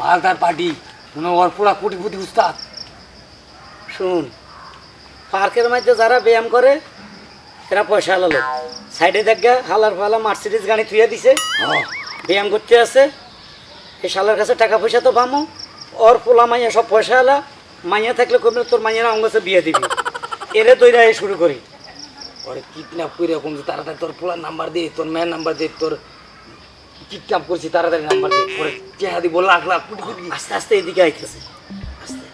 মালদার পার্টি ওর পুরা কোটিপতি উস্তাদ। শুন পার্কের মধ্যে যারা ব্যায়াম করে এরা পয়সা হালালো সাইডে দেখা হালার ফালা মার্সিডিজ গাড়ি থুয়ে দিছে। হ্যাঁ। ব্যায়াম করতে আছে। এই শালার কাছে টাকা পয়সা তো পামো ওর পোলা মাইয়া সব পয়সা আলা মাইয়া থাকলে কমলে তোর মাইয়ারা আমার কাছে বিয়ে দিবি। এরে এ শুরু করি। ওরে কিডন্যাপ করে কম তাড়াতাড়ি তোর পোলার নাম্বার দে তোর মেয়ের নাম্বার দে তোর কিডন্যাপ করছি তাড়াতাড়ি নাম্বার দে পরে চেহারা দিব লাখ লাখ কোটি কোটি। আস্তে আস্তে এদিকে আইতেছে। আস্তে।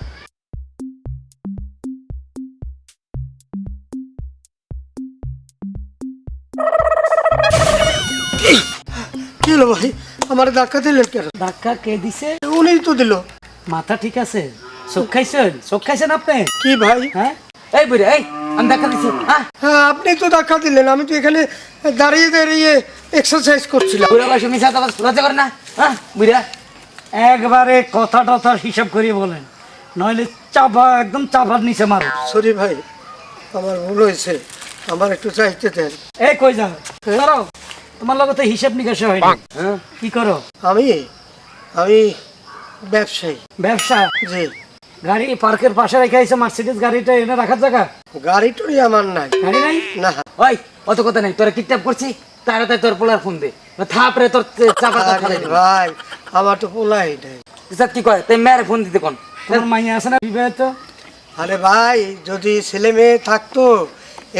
কি হলো ভাই? আমার ধাক্কা দিলেন কেন? ধাক্কা কে দিছে? উনিই তো দিল। মাথা ঠিক আছে। চোখ খাইছেন? চোখ খাইছেন আপনি? কি ভাই? হ্যাঁ? এই বুড়ি এই! আমি ধাক্কা দিছি। হ্যাঁ হ্যাঁ আপনি তো ধাক্কা দিলেন আমি তো এখানে দাঁড়িয়ে দাঁড়িয়ে এক্সারসাইজ করছিলাম। বুড়া বয়সে মিশা তো লজ্জা করে না? হ্যাঁ বুড়া একবারে কথা টথার হিসাব করিয়ে বলেন নইলে চাপা একদম চাপার নিচে মারো। সরি ভাই আমার ভুল হয়েছে আমার একটু চাইতে দেন। এই কই যাও? দাঁড়াও তোমার লগে তো হিসাব নিকাশে হয় হ্যাঁ? কি করো? আমি আমি ব্যবসায়ী। ব্যবসা? জি। গাড়ি পার্কের পাশে রেখে মার্সিডিজ গাড়িটা এনে রাখার জায়গা? গাড়িটাই আমার নাই। গাড়ি নাই? না। ওই অত কথা নাই তোরা কিডন্যাপ করছি তাড়াতাড়ি তোর পোলার ফোন দে। থাপড়ে তোর চাপা ভাই আমার তো পোলাই নাই। স্যার কি কয়? তাই মেয়ের ফোন দিতে কোন? তোর মাইয়া আছে না বিবাহিত? আরে ভাই যদি ছেলে মেয়ে থাকতো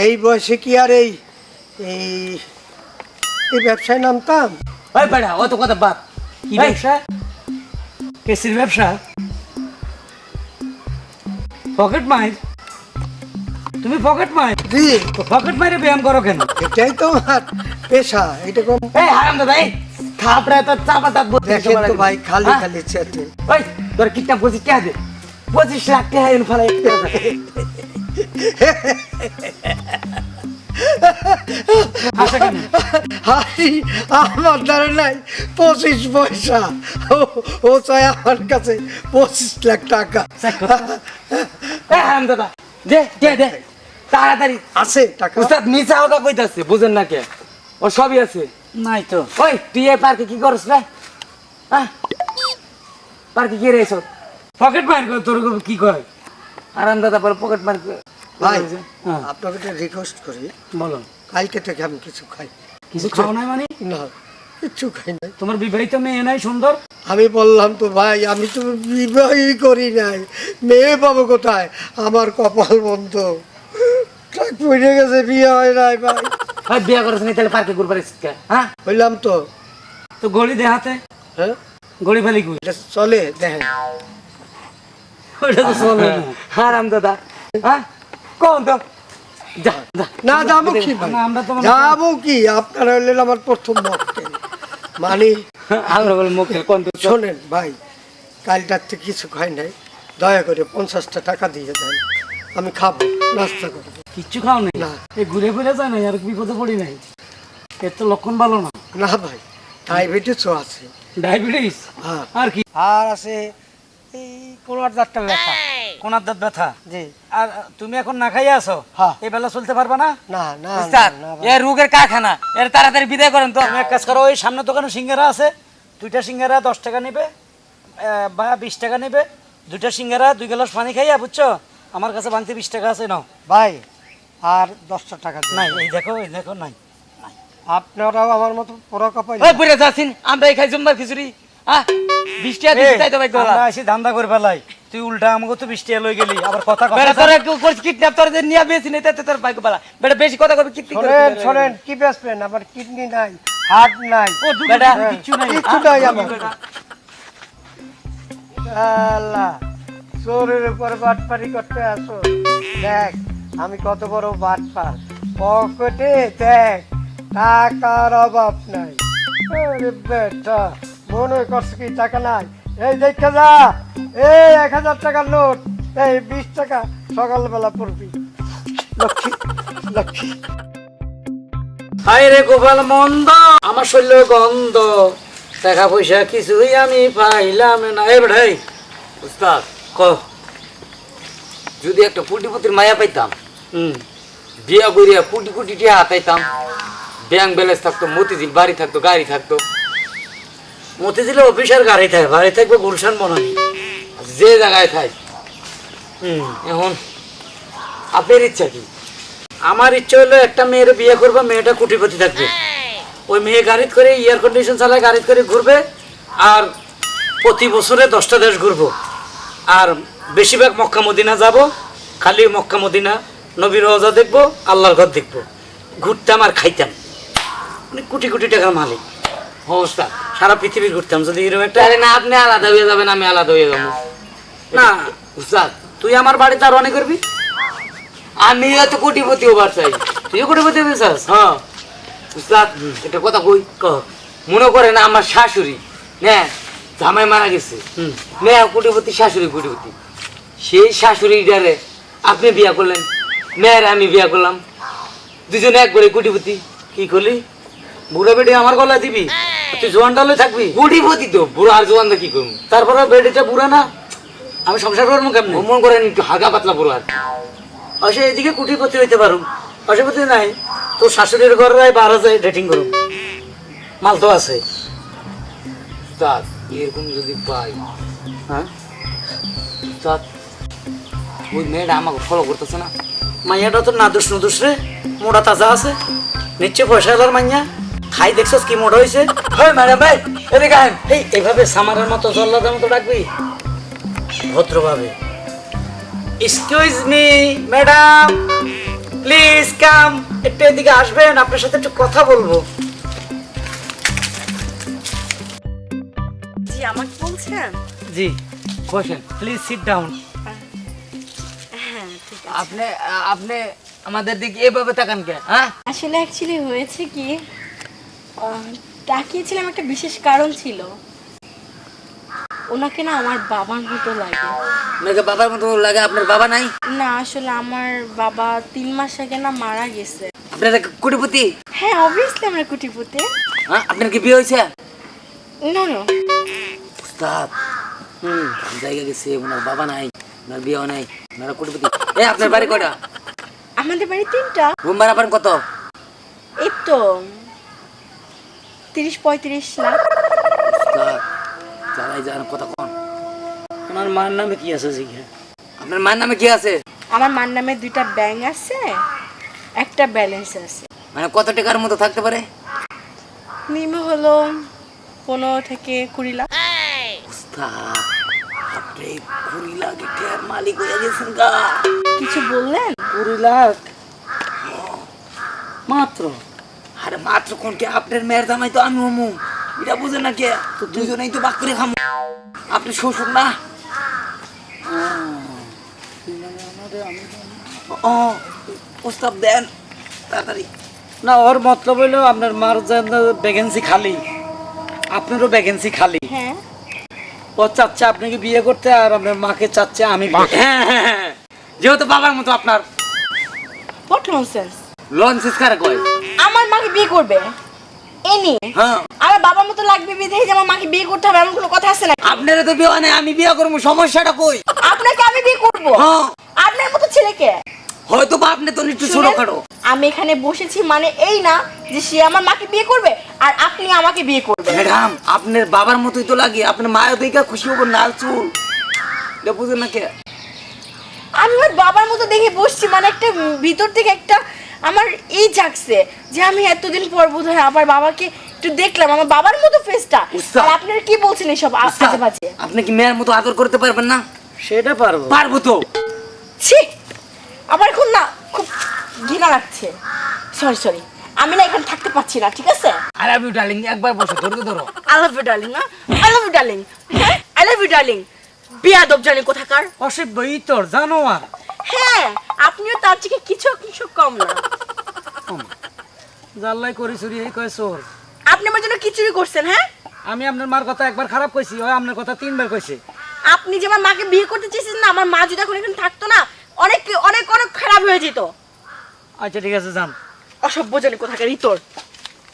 এই বয়সে কি আর এই এই এই ব্যবসায় নামতাম? ওই বেড়া অত কথা বাদ। কি ব্যবসা? কেসির ব্যবসা? পকেট মাইর তুমি পকেট মাইর জি। পকেট মাইরে ব্যায়াম করো কেন? এটাই তো আমার পেশা এটা কম এই হারাম দাদা এই থাপড়ে তো চাপা দাঁত বলতে দেখেন তো ভাই খালি খালি চেটে ওই তোর কিটা বুঝি কে দে। পঁচিশ লাখ টাকা এনে ফেলাই। হাসা কেন হাই আমার দ্বারা নাই পঁচিশ পয়সা। ও- ও চাই আমার কাছে পঁচিশ লাখ টাকা। দাদা। দে দে দে। তাড়াতাড়ি। আছে টাকা। উস্তাদ মিছা কথা কইতাছে বুঝেন না কে? ও সবই আছে। নাই তো। ওই তুই এই পার্কে কি করছ রে? হ্যাঁ? পার্কে কি রেছ পকেট মার করে তোর কি করে আরাম দাদা পরে পকেট মার করে। ভাই হ্যাঁ। আপনাকে রিকোয়েস্ট করি। বলো। কালকে থেকে আমি কিছু খাই। কিছু খাও নাই মানে? না কিচ্ছু খাই নাই। তোমার বিবাহিত মেয়ে নাই সুন্দর? আমি বললাম তো ভাই আমি তো বিবাহই করি নাই। মেয়ে পাবো কোথায়? আমার কপাল বন্ধ। ট্রাক পড়ে গেছে বিয়ে হয় নাই ভাই। ভাই বিয়ে করেছ নি তাহলে পার্কে ঘুরবার হ্যাঁ? বললাম তো। তো গড়ি দে হাতে হ্যাঁ? গড়ি ফেলি কই? চলে দেখেন। ওটা তো চলে না। হারাম দাদা হ্যাঁ? কোন তো। না যাব কি যাব কি? আপনারা হলেন আমার প্রথম ভক্তের মানে আমরা বলে মুখে কোন শোনেন ভাই কালটার থেকে কিছু খাই নাই। দয়া করে পঞ্চাশটা টাকা দিয়ে দেন আমি খাব নাস্তা করব। কিচ্ছু খাও নাই? না। এই ঘুরে ফিরে যায় না আর বিপদে পড়ি নাই। এর তো লক্ষণ ভালো না। না ভাই ডায়াবেটিসও আছে। ডায়াবেটিস? হ্যাঁ। আর কি? আর আছে এই কোনার দাঁতটা ব্যথা। কোনার দাঁত ব্যথা? জি। আর তুমি এখন না খাইয়া আছো। এই বেলা চলতে পারবা না? না না উস্তাদ, না, না, এ রোগের কারখানা এর তাড়াতাড়ি বিদায় করেন তো। এক কাজ করো ওই সামনে দোকানে সিঙ্গারা আছে দুইটা সিঙ্গারা দশ টাকা নেবে বা বিশ টাকা নেবে দুইটা সিঙ্গারা দুই গ্লাস পানি খাইয়া বুঝছ? আমার কাছে ভাঙতে বিশ টাকা আছে নাও। ভাই আর দশটা টাকা নাই এই দেখো এই দেখো নাই আপনারাও আমার মতো পোড়া কপাই আমরা এই খাই জম্বার খিচুড়ি। আহ বিশ টাকা দিছি তাই তো ভাই গলা আসি ধান্দা করে ফেলাই। তুই উল্টা আমাকে তো বৃষ্টি লই গেলি আবার কথা বেটা তোরা কেউ কিডন্যাপ তোর যে নিয়ে বেশি নেই তোর বাইক বালা বেটা বেশি কথা কবি কিডনি শোনেন শোনেন কি বেসবেন আমার কিডনি নাই হার্ট নাই। বেটা কিচ্ছু নাই। কিচ্ছু নাই আমার। আল্লাহ চোরের উপর বাটপারি করতে আসো। দেখ আমি কত বড় বাটপার। পকেটে দেখ টাকার অভাব নাই। বেটা। মনে করছে কি টাকা নাই? এই দেখে যা। এই এক হাজার টাকার নোট। এই বিশ টাকা সকালবেলা পড়বি। লক্ষ্মী লক্ষ্মী। হায় রে গোপাল মন্দ। আমার শরীর গন্ধ। টাকা পয়সা কিছুই আমি পাইলাম না। এ বেড়াই উস্তাদ। ক। যদি একটা কোটিপতির মায়া পাইতাম হুম। বিয়া করিয়া কোটি কোটি টিয়া হাতাইতাম ব্যাংক ব্যালেন্স থাকতো মতিঝিল বাড়ি থাকতো গাড়ি থাকতো মতিঝিলে অফিসার গাড়ি থাকে বাড়ি থাকবে গুলশান বনানি। যে জায়গায় থাক। হুম। এখন আপনার ইচ্ছা কি? আমার ইচ্ছা হলো একটা মেয়ের বিয়ে করব মেয়েটা কুটিপতি থাকবে। ওই মেয়ে গাড়িতে করে এয়ার কন্ডিশন চালায় গাড়িতে করে ঘুরবে আর প্রতি বছরে দশটা দেশ ঘুরবো। আর বেশিরভাগ মক্কা মদিনা যাব খালি মক্কা মদিনা নবীর রজা দেখব আল্লাহর ঘর দেখব। ঘুরতাম আর খাইতাম। মানে কোটি কোটি টাকার মালিক। অবস্থা। সারা পৃথিবী ঘুরতাম যদি এরকম একটা তাহলে না আপনি আলাদা হয়ে যাবেন আমি আলাদা হয়ে যাব। না উস্তাদ তুই আমার বাড়িতে আর অনেক করবি? আমি এত কোটিপতি হবার চাই। তুইও কোটিপতি হবি চাস? হ্যাঁ। উস্তাদ এটা কথা কই? কহ মনে করেন আমার শাশুড়ি হ্যাঁ জামাই মারা গেছে। হুম। মেয়া কোটিপতি শাশুড়ি কোটিপতি। সেই শাশুড়িটারে আপনি বিয়া করলেন। মেয়ের আমি বিয়া করলাম। দুজনে একবারে কোটিপতি। কি করলি? বুড়ো বেডি আমার গলা দিবি? তুই জোয়ান ডালে থাকবি? কোটিপতি তো বুড়ো আর জোয়ান কি করব? তারপরে বেডিটা বুড়া না? আমি সংসার করব কেমনে? মনে করেন একটু হাগা পাতলা বুড়ো আর। অসে এদিকে কুটিপতি হইতে পারো অসুবিধা নাই তোর শাশুড়ির ঘরে রায় বারো যায় ডেটিং করুম। মাল তো আছে। উস্তাদ এরকম যদি পাই। হ্যাঁ? ওই মেয়েটা আমাকে ফলো করতেছে না? মাইয়াটা তো নাদুস নুদুস রে মোটা তাজা আছে। নিশ্চয় পয়সা এলার মাইয়া। খাই দেখছস কি মোটা হয়েছে? হয় ম্যাডাম ভাই এদিকে আহেন। এই এইভাবে সামারের মতো জল্লাদের মতো ডাকবি? ভদ্রভাবে। Excuse me madam please come একটু এদিকে আসবেন আপনার সাথে একটু কথা বলব। জি আমাকে বলছেন? জি বসেন প্লিজ সিট ডাউন হ্যাঁ ঠিক আছে। আপনি আপনি আমাদের দিকে এভাবে তাকান কে হ্যাঁ? আসলে অ্যাকচুয়ালি হয়েছে কি আহ, তাকিয়েছিলাম একটা বিশেষ কারণ ছিল। ওনাকে না আমার বাবার মতো লাগে। আপনাকে বাবার মতো লাগে? আপনার বাবা নাই? না আসলে আমার বাবা তিন মাস আগে না মারা গেছে। আপনার কোটিপতি? হ্যাঁ অবভিয়াসলি আমরা কুটিপুতে। হ্যাঁ আপনার কি বিয়ে হয়েছে? না না। উস্তাদ হুম জায়গা গেছে ওনার বাবা নাই ওনার বিয়ে নাই ওনার কোটিপতি। এ আপনার বাড়ি কয়টা? আমাদের বাড়ি তিনটা। রুম ভাড়া পান কত? এই তো। তিরিশ পঁয়ত্রিশ লাখ। জ্বালাই যান কথা কন। ওনার মার নামে কি আছে জিজ্ঞা? আপনার মায়ের নামে কি আছে? আমার মার নামে দুইটা ব্যাংক আছে একটা ব্যালেন্স আছে। মানে কত টাকার মতো থাকতে পারে? নিম্ন হলো পনেরো থেকে কুড়ি লাখ। আপনি কুড়ি লাখ টাকার মালিক হয়ে গেছেন গা। কিছু বললেন? কুড়ি লাখ? মাত্র? আরে মাত্র কোনকে আপনার মেয়ের দামাই তো আমি হমু। এটা বুঝে না কে? তো দুজনেই তো বাক করে খামু। আপনি শ্বশুর না? ও প্রস্তাব দেন তাড়াতাড়ি। না ওর মতলব হইল আপনার মার ভ্যাকেন্সি খালি। আপনারও ভ্যাকেন্সি খালি। হ্যাঁ। ও চাচ্ছে আপনাকে বিয়ে করতে আর আপনার মাকে চাচ্ছে আমি। হ্যাঁ হ্যাঁ হ্যাঁ যেহেতু বাবার মতো আপনার। হোয়াট ননসেন্স লঞ্চ কারে কয়? বিয়ে করবে? এনি হ্যাঁ। আমার বাবার মতো লাগবে বিধেই যে আমার মাকে বিয়ে করতে হবে এমন কোনো কথা আছে না আপনারা তো বিয়ে নাই আমি বিয়ে করব সমস্যাটা কই? আপনাকে আমি বিয়ে করব? হ্যাঁ। আপনার মতো ছেলেকে? হয়তো বা আপনি তো একটু ছোট খাটো। আমি এখানে বসেছি মানে এই না যে সে আমার মাকে বিয়ে করবে আর আপনি আমাকে বিয়ে করবেন। ম্যাডাম আপনার বাবার মতোই তো লাগে আপনার মায়ের দিকে খুশি হব লাল চুল। এটা বুঝেন না কে? আমি বাবার মতো দেখে বসছি মানে একটা ভিতর থেকে একটা আমার এই জাগছে যে আমি এতদিন পর বোধ হয় আবার বাবাকে একটু দেখলাম আমার বাবার মতো ফেসটা। আর আপনারা কি বলছেন এসব আজে বাজে আপনি কি মেয়ের মতো আদর করতে পারবেন না? সেটা পারব। পারব তো। ছি! আমার এখন না খুব ঘৃণা লাগছে। সরি সরি আমি না এখানে থাকতে পারছি না ঠিক আছে? আর আমি ডার্লিং একবার বসো ধরো ধরো। আই লাভ ইউ ডার্লিং না? আই লাভ ইউ ডার্লিং হ্যাঁ? আই লাভ ইউ ডার্লিং বিয়াদব জানি কোথাকার। অসভ্য ইতর জানোয়ার। হ্যাঁ আপনিও তার থেকে কিছু কিছু কম না। জাল্লাই করি চুরি এই কয় চোর। আপনি আমার জন্য কিছুই করছেন হ্যাঁ? আমি আপনার মার কথা একবার খারাপ কইছি ও আপনার কথা তিনবার কইছে। আপনি যে আমার মাকে বিয়ে করতে চেয়েছেন না আমার মা যদি এখন এখানে থাকতো না অনেক অনেক অনেক খারাপ হয়ে যেত। আচ্ছা ঠিক আছে যান। অসভ্য জানি কোথাকার ইতর।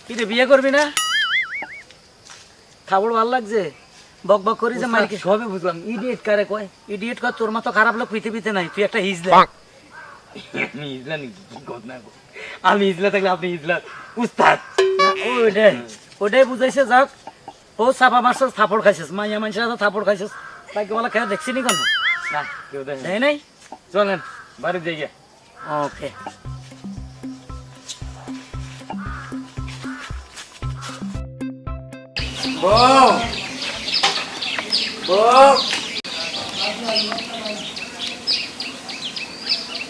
কি রে বিয়ে করবি না? খাবার ভালো লাগছে। বক বক করি যে মাইকে সবই বুঝলাম। ইডিয়েট কারে কয়? ইডিয়েট কয় তোর মতো খারাপ লোক পৃথিবীতে নাই তুই একটা হিজলে। আমি ইজলা নাকি? কি আমি ইজলা থাকলে আপনি ইজলা উস্তাদ। ওইটাই ওইটাই বুঝাইছে যাক। ও চাপা মারছস থাপড় খাইছিস। মাইয়া মানুষের তো থাপড় খাইছিস। তাইকে বলা খেয়ে দেখছি নি কেন? না কেউ দেখে দেয় নাই? চলেন বাড়ি দিয়ে ওকে। বউ বউ।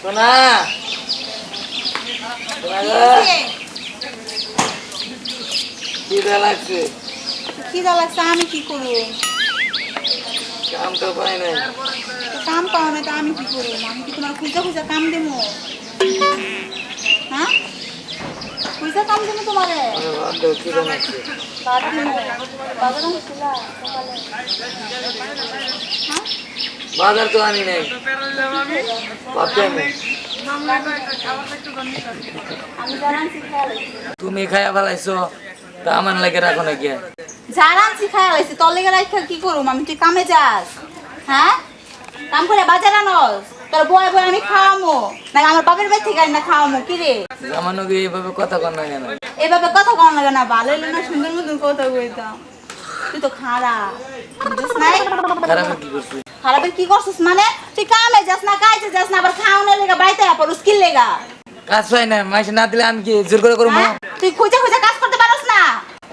সোনা লাগছে। খিদা লাগছে আমি কি করব? কাম তো পাই নাই। কাম পাও না তো আমি কি করব? আমি কি তোমার খুঁজে খুঁজে কাম দেবো? হ্যাঁ? খুঁজে কাম দেবো তোমারে? খিদে লাগছে। বাদ দিবো বাজারে ছিলা সকালে। হ্যাঁ? বাজার তো আনি নাই। তুমি খাইয়া ফেলাইছো তা আমার লাগে রাখো না কে জানাচ্ছি খেয়াল আছে তোর লেগে রাখা কি করব আমি তুই কামে যাস। হ্যাঁ? কাম করে বাজার আনস। তোর বয় বয় আমি খাওয়ামো। না আমার বাপের বাড়ি থেকে না খাওয়ামো কি রে? জামানো কি এইভাবে কথা কর না কেন? এভাবে কথা লাগে না ভালো হইল না সুন্দর মতন কথা কইতাম। তুই তো খারাপ। বুঝছিস নাই খারাপ কি করছি খারাপের কি করছিস মানে? তুই কামে যাস না কাজে যাস না আবার খাওয়ানোর লেগা বাড়িতে পর স্কিল লেগা? কাজ পাই না মাইসে না দিলে আমি কি জোর করে করব? হ্যাঁ? তুই খুঁজে খুঁজে কাজ করতে পারস না?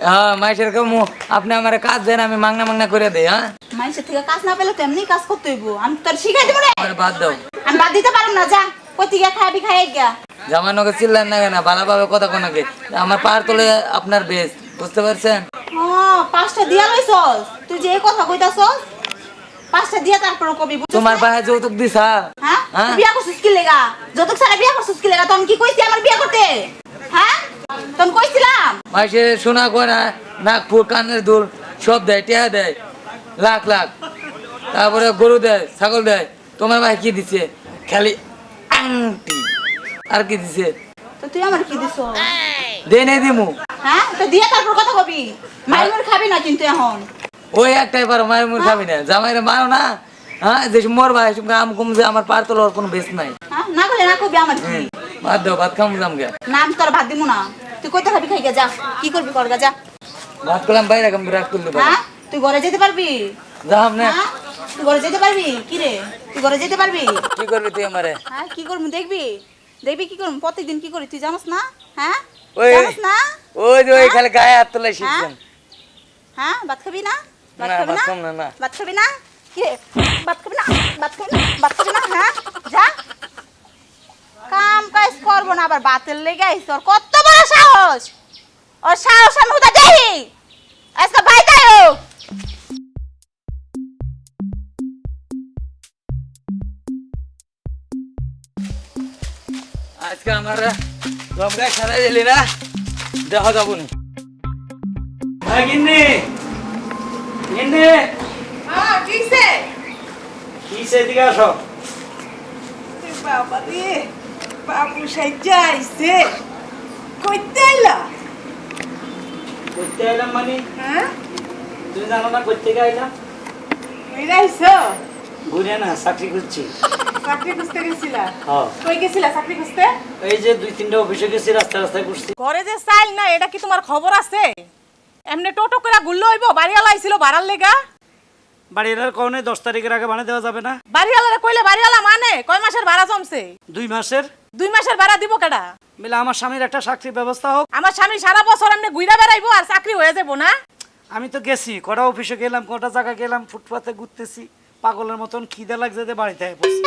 হ্যাঁ মাইসের কমু আপনি আমার কাজ দেন আমি মাংনা মাংনা করে দেই হ্যাঁ? মানুষের থেকে কাজ না পেলে তো এমনি কাজ করতে হইব। আমি তোর শিখাই দেবো রে। আমার বাদ দাও। আমি বাদ দিতে পারব না যা। কই গিয়া খাবি খাই গিয়া। জামানোকে চিল্লেন না কেন ভালোভাবে কথা কোনাকে আমার পার তোলে আপনার বেশ বুঝতে পারছেন? ও পাঁচটা দিয়া লইছস। তুই যে কথা কইতাছস পাঁচটা দিয়া তারপর কবি তোমার না? যৌতুক দিছা? হ্যাঁ? হ্যাঁ? বিয়া করছিস কি লেগা? যতক সারা বিয়া করছিস কি লেগা? তখন কি কইছি আমার বিয়া করতে? হ্যাঁ? তখন কইছিলাম। মাইসে নাক ফুল কানের দুল সব দেয় টেহা দেয় লাখ লাখ। তারপরে গরু দেয় ছাগল দেয়। তোমার ভাই কি দিছে? খালি আংটি। আর কি দিছে? তো তুই আমার কি দিছ? দে নেই দিমু। হ্যাঁ? তো দিয়া তারপর কথা কবি। মাইমুর খাবি না কিন্তু এখন। ওই একটাই পারো মায়ের মুর খাবি না। জামাইরে মারো না। হ্যাঁ যে মোর ভাই আম কম যে আমার পার তোলার কোনো বেশ নাই। হ্যাঁ না করলে না কবি আমার কি হুম, ভাত দাও ভাত খামু জামগে নাম তোর ভাত দিমু না। তুই কইতে খাবি খাই যা। কি করবি কর গা যা। ভাত করলাম বাইরে কাম রাখ করলে হ্যাঁ তুই ঘরে যেতে পারবি? যাম না হ্যাঁ তুই ঘরে যেতে পারবি? কি রে? তুই ঘরে যেতে পারবি? কি করবি তুই আমারে? হ্যাঁ কি করবি দেখবি? দেখবি কি করবি? প্রত্যেকদিন কি করি? তুই জানোস না? হ্যাঁ? ওই জানোস না? ওই যে ওই খালি গায়ে হাত তোলাই শিখছেন হ্যাঁ ভাত খাবি না? ভাত না, খাবি না? খাব না, না। ভাত খাবি না? কি ভাত খাবি না? ভাত খাবি না? ভাত খাবি না? হ্যাঁ? যা। কাম কাজ করব না আবার বাতের লেগে আইস তোর কত বড় সাহস! ওর সাহস আমি আজকে আজকে আমার গমগায় সারা দিলি না? দেখা যাব না। গিন্নি হ্যাঁ ঠিকছে কি সেদিকে আসো। বাবা রে বাবু সাইজা আইছে। কইতে আইলা? করতে আইলাম মানে? হ্যাঁ? তুমি জানো না করতে আইলাম কইরা আইছো? ঘুরে না চাকরি করছি চাকরি খুঁজতে গেছিলা? কই গেছিলা চাকরি খুঁজতে? এই যে দুই তিনটা অফিসে গেছি রাস্তায় রাস্তায় করছি ঘরে যে চাইল না এটা কি তোমার খবর আছে? এমনি টোটো করে গুল্লো হইব? বাড়িওয়ালা আইছিল ভাড়ার লেগা? বাড়ির আর কনে দশ তারিখের আগে বানিয়ে দেওয়া যাবে না? বাড়িওয়ালারে কইলে বাড়িওয়ালা মানে? কয় মাসের ভাড়া জমছে? দুই মাসের? দুই মাসের ভাড়া দিব কেডা? মিলে আমার স্বামীর একটা চাকরির ব্যবস্থা হোক। আমার স্বামী সারা বছর এমনি ঘুরে বেড়াইবো আর চাকরি হয়ে যাব না? আমি তো গেছি কটা অফিসে গেলাম কটা জায়গা গেলাম ফুটপাতে ঘুরতেছি। পাগলের মতন খিদে লাগছে যে বাড়িতে আয় পড়ছি।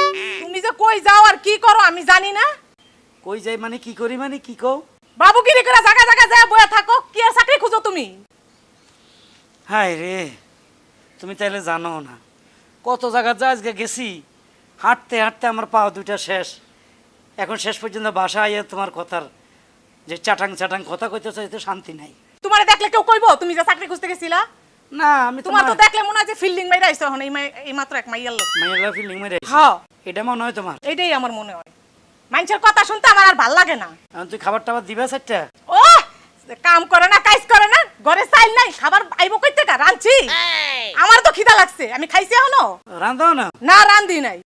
তুমি যে কই যাও আর কি করো আমি জানি না। কই যাই মানে কি করি মানে কি কও? বাবুগিরি করে জায়গা জায়গা যায় বয়ে থাকো কি আর চাকরি খুঁজো তুমি? হায় রে তুমি তাইলে জানো না। কত জায়গা যা আজকে গেছি হাঁটতে হাঁটতে আমার পা দুইটা শেষ। এখন শেষ পর্যন্ত বাসা আইয়া তোমার কথার যে চাটাং চাটাং কথা কইতে চাইতে শান্তি নাই। তোমারে দেখলে কেউ কইবো? তুমি যে চাকরি খুঁজতে গেছিলা? না আমি তোমার তো দেখলে মনে হয় যে ফিল্ডিং মাইরা আইছো এখন এই এই মাত্র এক মাইয়ার লোক। মাইলা ফিলিং মেরে হ্যাঁ। এটা মনে হয় তোমার। এটাই আমার মনে হয়। মানুষের কথা শুনতে আমার আর ভালো লাগে না। তুই খাবার টাবার দিবে চারটা ও কাম করে না কাজ করে না। ঘরে চাইল নাই খাবার আইব কই থেকে রাঁধছি আমার তো খিদা লাগছে আমি খাইছি এখনও। রান্ধাও না? না রান্ধি নাই।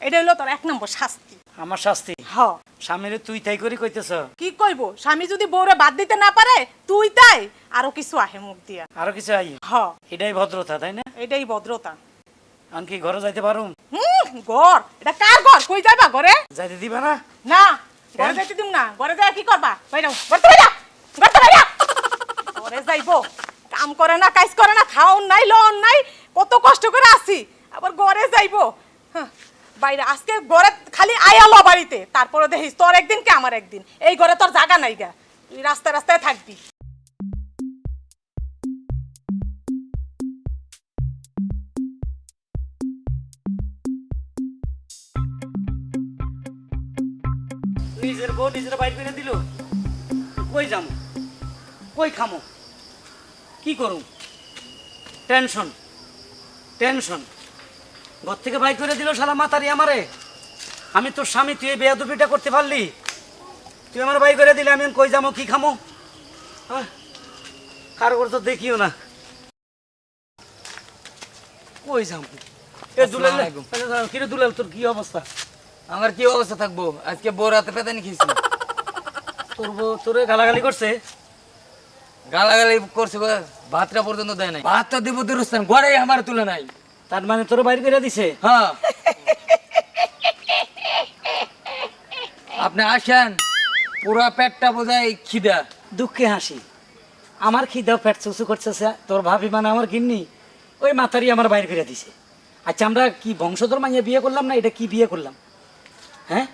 এটা হলো তোর এক নম্বর শাস্তি। আমার শাস্তি? হ। স্বামীরে তুই তাই করে কইতেছ? কি কইব? স্বামী যদি বউরে বাদ দিতে না পারে তুই তাই। আরও কিছু আহে মুখ দিয়া। আরও কিছু আই? হ। এটাই ভদ্রতা তাই না? এটাই ভদ্রতা। আমি কি ঘরে যাইতে পারুম? হুম ঘর। এটা কার ঘর? কই যাইবা ঘরে? যাইতে দিবা না? না ঘরে যাইতে দিম না। ঘরে যাই কি করবা? বাইরাও ঘরতে বাইরা ঘরতে বাইরা ঘরে যাইবো। কাম করে না, কাজ করে না, খাওন নাই লন নাই, কত কষ্ট করে আসি। আবার ঘরে যাইবো। বাইরে, আজকে ঘরে খালি আয়ালো বাড়িতে। তারপরে দেখিস, তোর একদিন কে আমার একদিন? এই ঘরে তোর জায়গা নাই গা। তুই রাস্তায় রাস্তায় থাকবি। নিজের বউ নিজের বাইর করে দিল? কই যাম কই খামো? কি করুম? Tension tension. ঘর থেকে বাইর করে দিল শালা মাতারি আমারে। আমি তোর স্বামী তুই বেয়াদুপিটা করতে পারলি? তুই আমার বাই করে দিলে আমি কই যাব কি খামো? কারও তো দেখিও না। কই যাব এ দুলাল কিরে দুলাল তোর কি অবস্থা? আমার কি অবস্থা থাকব? আজকে বউ রাতে পেতানি খেয়েছি। তোর বউ তোরে গালাগালি করছে? গালাগালি করছে ভাতটা পর্যন্ত দেয় নাই। ভাতটা দিব দুরস্থান ঘরে আমার তুলে নাই। তার মানে তোর বাইর করে দিছে? হ্যাঁ। আপনি আসেন পুরা পেটটা বোঝায় খিদা। দুঃখে হাসি। আমার খিদাও পেট চুচু করছে তোর ভাবি মানে আমার গিন্নি ওই মাথারি আমার বাইর করে দিছে। আচ্ছা আমরা কি বংশধর মাইয়া বিয়ে করলাম না এটা কি বিয়ে করলাম? হ্যাঁ?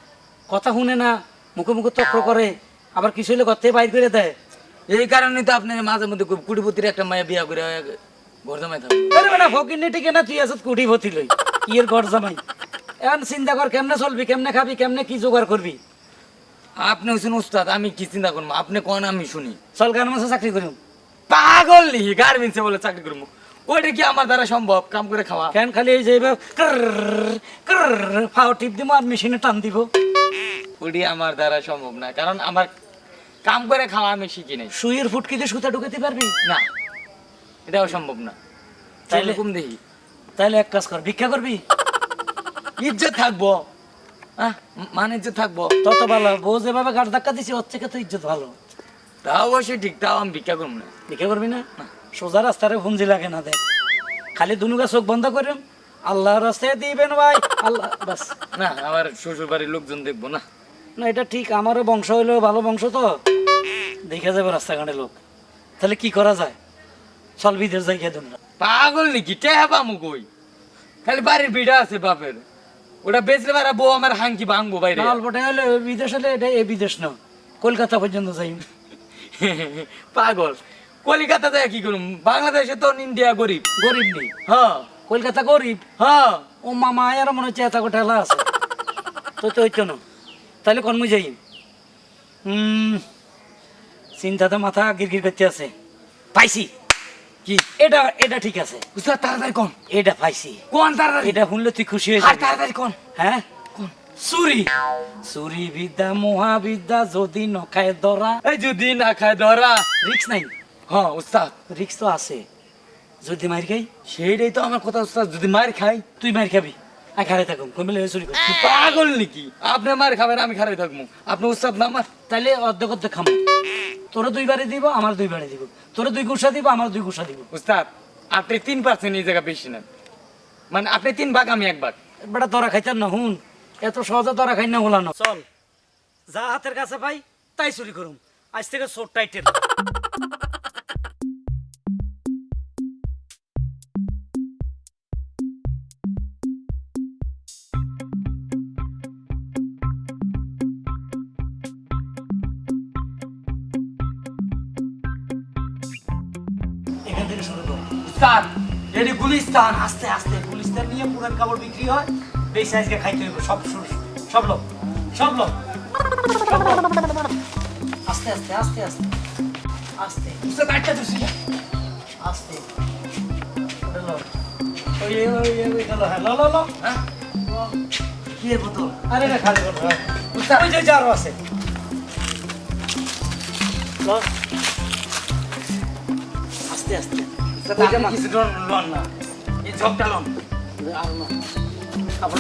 কথা শুনে না মুখে মুখে তক্র করে আবার কিছু হলে করতে বাইর করে দেয়। এই কারণে তো আপনি মাঝে মধ্যে খুব কুড়িপতির একটা মায়া বিয়া করে ঘর জমাই থাকবেন আরে বেটা ফকির নেটিকে না তুই আসত কুটি ভতি লই এর ঘর জামাই? এখন চিন্তা কর কেমনে চলবি কেমনে খাবি কেমনে কি জোগাড় করবি? আপনি হচ্ছেন উস্তাদ আমি কি চিন্তা করব? আপনি কোন আমি শুনি। চল মাসে চাকরি করিম পাগল নি গার্মেন্টসে বলে চাকরি করব। ওইটা কি আমার দ্বারা সম্ভব? কাম করে খাওয়া। ফ্যান খালি এই যে ফাও টিপ দিব আর মেশিনে টান দিব। ওটি আমার দ্বারা সম্ভব না কারণ আমার কাম করে খাওয়া আমি শিখি নাই। সুইয়ের ফুটকিতে সুতা ঢুকাতে পারবি? না এটাও সম্ভব না। তাইলে তাইলে- কম দেখি তাহলে এক কাজ কর ভিক্ষা করবি? ইজ্জত থাকব। আহ, মান ইজ্জত থাকব। তত ভালো বউ যেভাবে গাড় ধাক্কা দিছি ওর থেকে তো ইজ্জত ভালো। তাও অবশ্যই ঠিক তাও আমি ভিক্ষা করব না। ভিক্ষা করবি না? সোজা রাস্তারে ভুঞ্জি লাগে না দেখ। খালি দুনুগা চোখ বন্ধ করিম। আল্লাহ রাস্তায় দিবেন ভাই। আল্লাহ বাস। না আমার শ্বশুর বাড়ির লোকজন দেখব না। না এটা ঠিক আমারও বংশ হইলেও ভালো বংশ তো। দেখে যাবে রাস্তাঘাটে লোক। তাহলে কি করা যায়? চল বিদেশ যাই খেয়ে না পাগল নাকি? টেহা পামু কই? খালি বাড়ির বিড়া আছে বাপের। ওটা বেচলে পারা বউ আমার হাঙ্কি ভাঙবো বাইরে। অল্পটা হলে বিদেশ হলে এটা এ বিদেশ না। কলকাতা পর্যন্ত যাই। পাগল। কলকাতা যায় কি করুম? বাংলাদেশে তো ইন্ডিয়া গরিব। গরিব নেই। হ্যাঁ কলকাতা গরিব। হ্যাঁ। ও মামা আর মনে হচ্ছে এত ঠেলা আছে। তো তো হইতো না। তাহলে কর্ম যাই? হুম চিন্তাতে মাথা গিরগির করতে আছে। পাইছি। কি? এটা এটা ঠিক আছে। উস্তাদ তাড়াতাড়ি কোন। এটা পাইছি। কোন তাড়াতাড়ি। এটা শুনলে তুই খুশি হয়ে যাবি। তাড়াতাড়ি কোন। হ্যাঁ? চুরি। চুরি বিদ্যা মহাবিদ্যা যদি নখায় ধরা এই যদি না খায় ধরা রিক্স নাই। হ্যাঁ উস্তাদ। রিক্স তো আছে। যদি মার খাই? সেইটাই তো আমার কথা উস্তাদ। যদি মার খাই তুই মার খাবি। আর খারে থাকুম। কমিলে চুরি কর। পাগল নাকি? আপনি মার খাবেন আমি খারাই থাকব আপনি উস্তাদ না আমার তাহলে অর্ধেক অর্ধেক খামো। তোরা দুই বারে দিব আমার দুই বারে দিব। তোরা দুই গুসা দিব আমার দুই গুসা দিব। উস্তাদ আপনি তিন পার্সেন্ট এই জায়গা বেশি নেন। মানে আপনি তিন ভাগ আমি এক ভাগ। বেটা তোরা খাইতার না হুন। এত সহজে তোরা খাই না হলানো চল যা হাতের কাছে পাই তাই চুরি করুম। আজ থেকে সোট টাইটেল উস্তাদ এটি গুলিস্তান। আস্তে আস্তে পুলিশদের নিয়ে পুরান কাপড় বিক্রি হয়। বেশি আজকে খাইতে হইব। সব সব- লোক সব লোক। আস্তে আস্তে আস্তে আস্তে আস্তে। উস্তাদ একটা দুসি আস্তে? আরে না, খালি হ্যাঁ। ওই আছে। আস্তে আস্তে। কিছু লন না এই ঝকটা লন আর না। আবার।